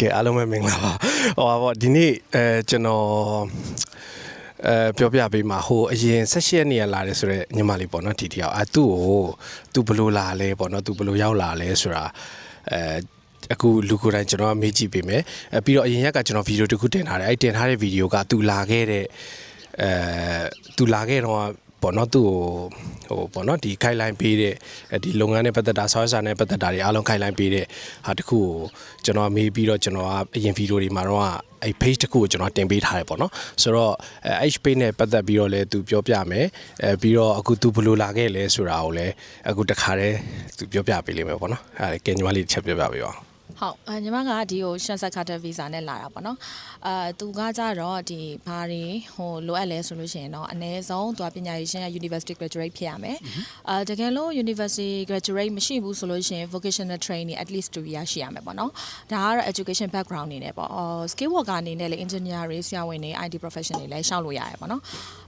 ကဲအားလုံးပဲမင်္ဂလာပါဟိုပါပေါ့ဒီနေ့အဲကျွန်တော်အဲပြောပြပေးမှာဟိုအရင်16ရက်နေ့ရလာတယ်ဆိုတော့ညီမလေးပေါ့နော်ဒီတယောက်အဲသူ့ကိုသူဘလို့လာလဲပေါ့နော်သူဘလို့ရောက်လာလဲဆိုတာအဲအခုလူကိုယ်တိုင်ကျွန်တော်ကမေးကြည့်ပေးမယ်အဲပြီးတော့အရင်ရက်ကကျွန်တော်ဗီဒီယိုတစ်ခုတင်ထားတယ်အဲတင်ထားတဲ့ဗီဒီယိုကသူလာခဲ့တဲ့အဲသူလာခဲ့တော့ ပေါ့နော်သူ့ကိုဟိုပေါ့နော်ဒီ guideline ပေးတဲ့အဲဒီလုပ်ငန်းနဲ့ပတ်သက်တာဆောရစာနဲ့ပတ်သက်တာတွေအားလုံး guideline ပေးတဲ့ဟာတစ်ခုကိုကျွန်တော်မေးပြီးတော့ကျွန်တော်ကအရင်ဗီဒီယိုတွေမှာတော့အဲ့ page တစ်ခုကိုကျွန်တော်တင်ပေးထားတယ်ပေါ့နော်ဆိုတော့အဲ H page နဲ့ပတ်သက်ပြီးတော့လည်းသူပြောပြမယ်အဲပြီးတော့အခုသူဘယ်လိုလာခဲ့လဲဆိုတာကိုလည်းအခုတခါတည်းသူပြောပြပေးလိမ့်မယ်ပေါ့နော်အဲကဲညီမလေးတစ်ချက်ပြောပြပေးပါဦး ဟုတ်အဲညီမကဒီကိုရှန်ဆက်ကာတာဗီဇာနဲ့လာတာပေါ့နော်အာသူကကြတော့ဒီဘာတွေဟိုလိုအပ်လဲဆိုလို့ရှိရင်တော့အနည်းဆုံးသူကပညာရေးရှင်က University Graduate ဖြစ်ရမယ်အာတကယ်လို့ University Graduate မရှိဘူးဆိုလို့ရှိရင် Vocational Training at least 2 year ရှိရမယ်ပေါ့နော်ဒါကတော့ education background အနေနဲ့ပေါ့အော် skill worker အနေနဲ့လေ engineer တွေဆရာဝန်တွေ IT professional တွေလည်းရှောက်လို့ရတယ်ပေါ့နော်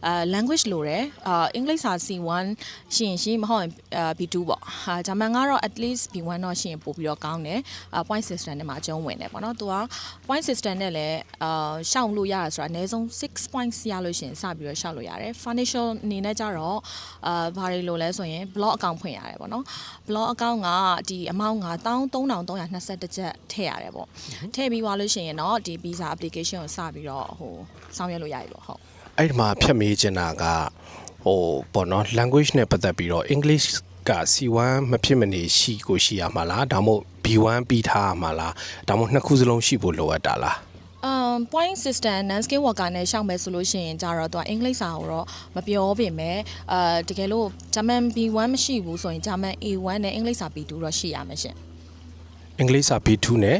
အာ language လိုတယ်အာ English စာ C1 ရှိရင်ရှိမဟုတ်ရင်အာ B2 ပေါ့ဟာဂျာမန်ကတော့ at least B1 တော့ရှိရင်ပို့ပြီးတော့ကောင်းတယ်အာ point system နဲ့မှာအကျုံးဝင်တယ်ပေါ့နော်သူက point system နဲ့လည်းအာရှောက်လို့ရတာဆိုတာအနည်းဆုံး6 points ရလို့ရှိရင်စပြီးတော့ရှောက်လို့ရတယ် financial အနေနဲ့ကြတော့အာဘာတွေလို့လဲဆိုရင် blog account ဖွင့်ရတယ်ပေါ့နော် blog account ကဒီ amount က13321ချက်ထည့်ရတယ်ပေါ့ထည့်ပြီးသွားလို့ရှိရင်တော့ဒီ visa application ကိုစပြီးတော့ဟိုဆောင်ရွက်လို့ရပြီပေါ့ဟုတ်အဲ့ဒီမှာဖြတ်မေးချင်တာကဟိုပေါ့နော် language နဲ့ပတ်သက်ပြီးတော့ English က C1 မဖြစ်မနေရှိကိုရှိရမှာလားဒါမှမဟုတ် B1 ပြီးထားရမှာလားဒါမှမဟုတ်နှစ်ခုစလုံးရှိဖို့လိုအပ်တာလား um point system non skill worker နဲ့ရှောက်မယ်ဆိုလို့ရှိရင်ကြတော့သူကအင်္ဂလိပ်စာကိုတော့မပြောပြင်မဲ့အာတကယ်လို့ German B1 မရှိဘူးဆိုရင် German A1 နဲ့အင်္ဂလိပ်စာ B2 တော့ရှိရမယ်ရှင်အင်္ဂလိပ်စာ B2 နဲ့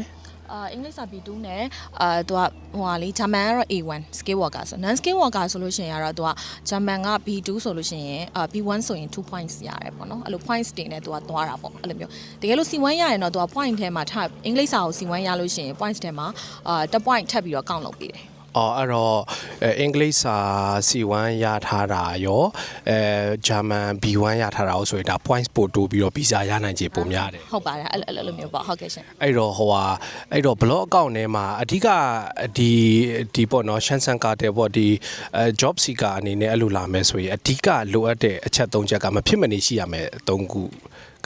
အာအင်္ဂလိပ်စာ B2 နဲ့အာသူကဟိုဟာလေ German ကတော့ A1 skill worker ဆို non skill worker ဆိုလို့ရှိရင်ကတော့သူက German က B2 ဆိုလို့ရှိရင်အာ B1 ဆိုရင်2 points ရတယ်ပေါ့နော်အဲ့လို points တင်နဲ့သူကသွားတာပေါ့အဲ့လိုမျိုးတကယ်လို့ C1 ရရင်တော့သူက point ထဲမှာထပ်အင်္ဂလိပ်စာကို C1 ရလို့ရှိရင် points ထဲမှာအာ1 point ထပ်ပြီးတော့ count လုပ်ပေးတယ် အော်အဲ့တော့အဲအင်္ဂလိပ်စာ C1 ရထားတာရောအဲဂျာမန် B1 ရထားတာရောဆိုရင်ဒါ points ပို့တိုးပြီးတော့ဗီဇာရနိုင်ခြေပိုများတယ်ဟုတ်ပါတယ်အဲ့လိုအဲ့လိုမျိုးပေါ့ဟုတ်ကဲ့ရှင်အဲ့တော့ဟိုဟာအဲ့တော့ blog account ထဲမှာအဓိကဒီဒီပေါ့နော်ရှန်ဆန်ကာတဲ့ပေါ့ဒီအဲ job seeker အနေနဲ့အဲ့လိုလာမယ်ဆိုရင်အဓိကလိုအပ်တဲ့အချက်၃ချက်ကမဖြစ်မနေရှိရမယ်၃ခု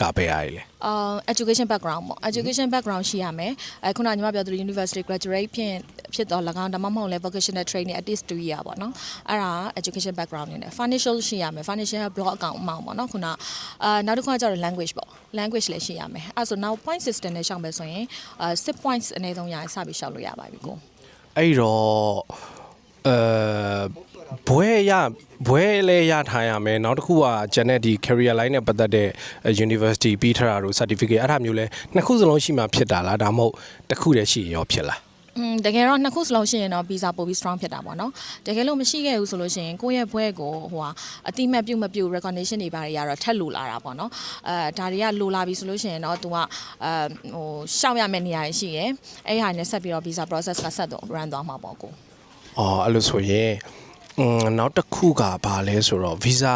ကပဲအားလေအာ education background ပေါ့ education background ရှိရမယ်အဲခုနကညီမပြောသလို university graduate ဖြစ် ဖြစ်တော့၎င်းဒါမှမဟုတ်လည်း vocational training at least 2 year ပေါ့နော်အဲ့ဒါ education background နေတယ် financial ရှိရမယ် financial blog account အမောင်းပေါ့နော်ခုနအာနောက်တစ်ခုကကျတော့ language ပေါ့ language လည်းရှိရမယ်အဲ့ဆိုနောက် point system နဲ့ရှောက်မယ်ဆိုရင်အာ6 points အနည်းဆုံးရရင်စပြီးရှောက်လို့ရပါပြီကိုအဲ့တော့အဲဘွဲရဘွဲလဲရထားရမယ်နောက်တစ်ခုကဂျန်နဲ့ဒီ career line နဲ့ပတ်သက်တဲ့ university ပြီးထားတာတို့ certificate အဲ့ဒါမျိုးလဲနှစ်ခုစလုံးရှိမှဖြစ်တာလားဒါမှမဟုတ်တစ်ခုတည်းရှိရင်ရောဖြစ်လားอืม တကယ်တော့နှစ်ခုစလုံးရှိရင်တော့ visa ပို့ပြီး strong ဖြစ်တာပေါ့နော်တကယ်လို့မရှိခဲ့ဘူးဆိုလို့ရှိရင်ကိုယ့်ရဲ့ဘွဲကိုဟိုဟာအတိမတ်ပြုတ်မပြုတ် recognition တွေဘာတွေကတော့ထက်လိုလာတာပေါ့နော်အဲဒါတွေကလိုလာပြီဆိုလို့ရှိရင်တော့ तू ကအဲဟိုရှောက်ရမယ့်နေရာရှိရယ်အဲ့ဟာနဲ့ဆက်ပြီးတော့ visa process ကဆက်တော့ run သွားမှာပေါ့ကို အော်အဲ့လိုဆိုရင်อืมနောက်တစ်ခုကဘာလဲဆိုတော့ visa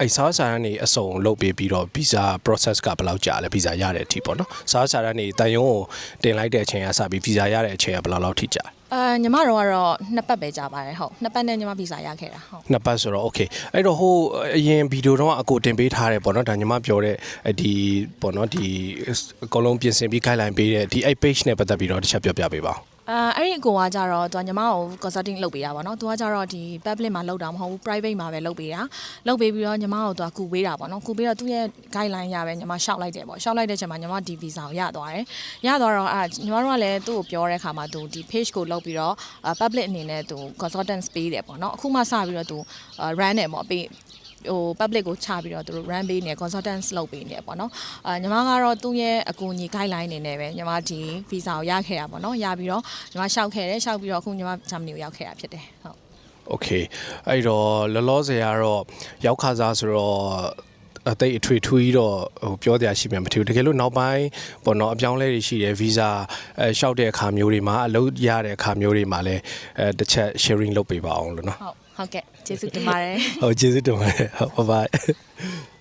အဲ့စာစာရန်နေအစုံလုပ်ပေးပြီးတော့ visa process ကဘယ်လောက်ကြာလဲ visa ရတဲ့အထိပေါ့နော်စာစာရန်နေတန်ယုံကိုတင်လိုက်တဲ့အချိန်ကစပြီး visa ရတဲ့အချိန်ကဘယ်လောက်လောက်ထိကြာလဲအဲညီမတို့ကတော့နှစ်ပတ်ပဲကြာပါတယ်ဟုတ်နှစ်ပတ်နဲ့ညီမ visa ရခဲ့တာဟုတ်နှစ်ပတ်ဆိုတော့ okay အဲ့တော့ဟိုအရင်ဗီဒီယိုတော့အကိုတင်ပေးထားတယ်ပေါ့နော်ဒါညီမပြောတဲ့ဒီပေါ့နော်ဒီအကုန်လုံးပြင်ဆင်ပြီး guideline ပေးတဲ့ဒီ page နဲ့ပတ်သက်ပြီးတော့တစ်ချက်ပြောပြပေးပါဦး အာအဲ့ဒီအကိုကကြတော့သူကညီမကို consulting လုပ်ပေးတာပေါ့နော်သူကကြတော့ဒီ public မှာလုပ်တာမဟုတ်ဘူး private မှာပဲလုပ်ပေးတာလုပ်ပေးပြီးတော့ညီမကိုသူကကူပေးတာပေါ့နော်ကူပေးတော့သူ့ရဲ့ guideline ရပဲညီမရှောက်လိုက်တယ်ပေါ့ရှောက်လိုက်တဲ့ချိန်မှာညီမဒီ visa ကိုရသွားတယ်ရသွားတော့အာညီမတို့ကလည်းသူ့ကိုပြောတဲ့အခါမှာသူဒီ page ကိုလုပ်ပြီးတော့ public အနေနဲ့သူ consultants ပေးတယ်ပေါ့နော်အခုမှစပြီးတော့သူ run တယ်ပေါ့ပေး ဟို public ကိုချပြီးတော့သူတို့ run ပေးနေ consultants လုပ်ပေးနေတယ်ပေါ့နော်အာညီမကတော့သူ့ရဲ့အကူအညီ guideline အနေနဲ့ပဲညီမဒီ visa ကိုရခဲ့တာပေါ့နော်ရပြီးတော့ညီမရှောက်ခဲ့တယ်ရှောက်ပြီးတော့အခုညီမ Germany ကိုရောက်ခဲ့တာဖြစ်တယ်ဟုတ် okay အဲ့တော့လောလောဆယ်ကတော့ရောက်ခါစားဆိုတော့အသိအထွေထွေးတော့ဟိုပြောတရားရှိမှမထူတကယ်လို့နောက်ပိုင်းပေါ့နော်အပြောင်းလဲတွေရှိတယ်ဗီဇာအဲလျှောက်တဲ့အခါမျိုးတွေမှာအလုပ်ရတဲ့အခါမျိုးတွေမှာလည်းအဲတစ်ချက် sharing လုပ်ပေးပါအောင်လို့နော်ဟုတ် ဟုတ်ကဲ့ကျေးဇူးတင်ပါတယ်ဟုတ်ကျေးဇူးတင်ပါတယ်ဟုတ် bye bye